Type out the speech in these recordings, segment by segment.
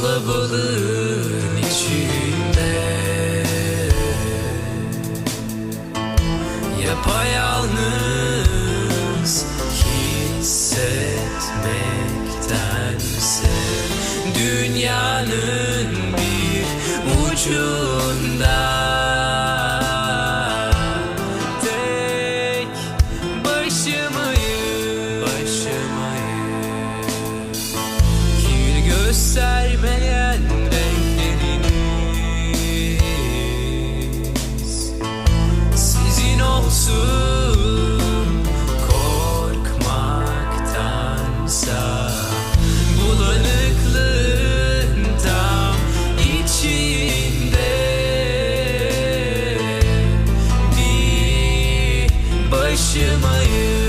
kalabalığın içinde. Yapayalnız hissetmektense Dünyanın bir ucunda göstermeyen renkleriniz. Sizin olsun korkmaktansa. Bulanıklığın tam içinde. Bir başımayım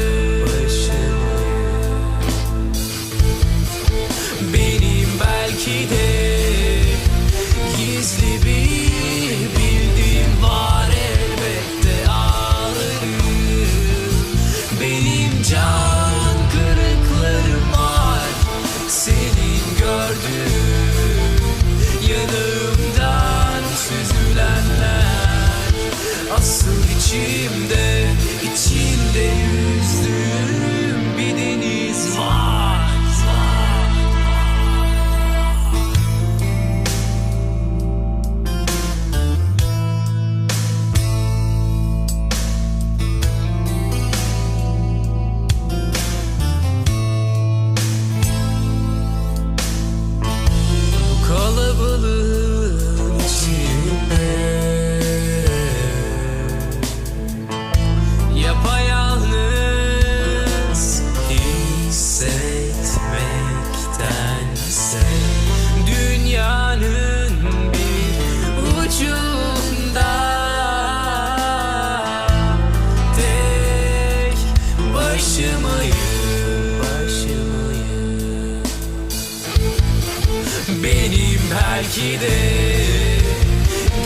belki de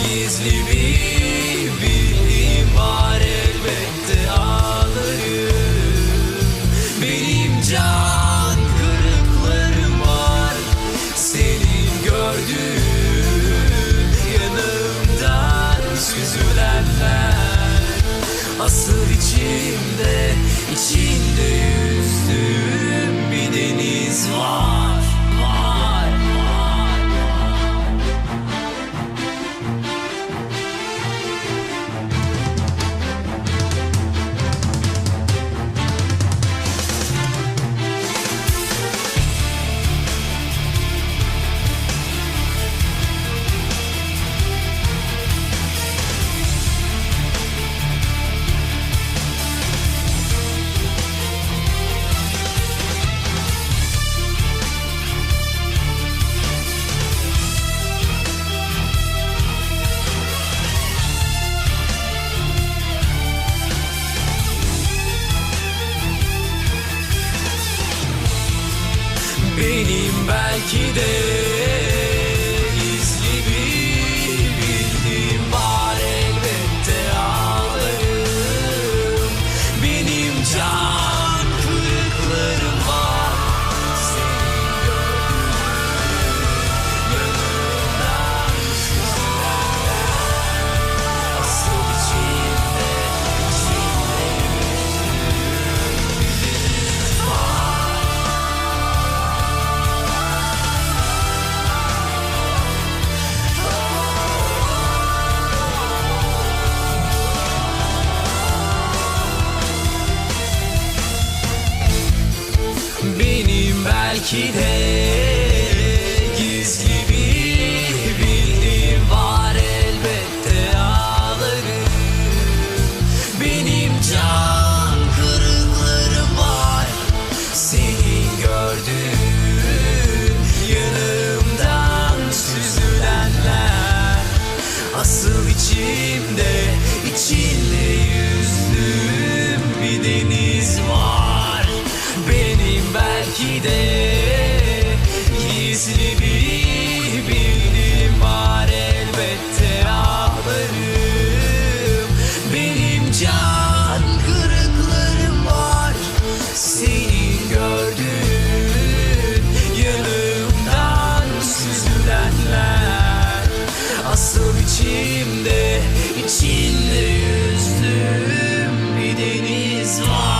gizli bir bildiğim var elbette ağlarım Benim can kırıklarım var senin gördüğün yanımdan süzülenler. Asıl içimde Benim belki de belki de gizli bir bildiğim var elbette ağlarım. Benim can kırıklarım var. Senin gördüğün yanımdan süzülenler. Asıl içimde ölüm Benim can kırıklarım var. Seni gördün Yanımdan süzülenler. Asıl içimde, içinde yüzdüm Bir deniz var.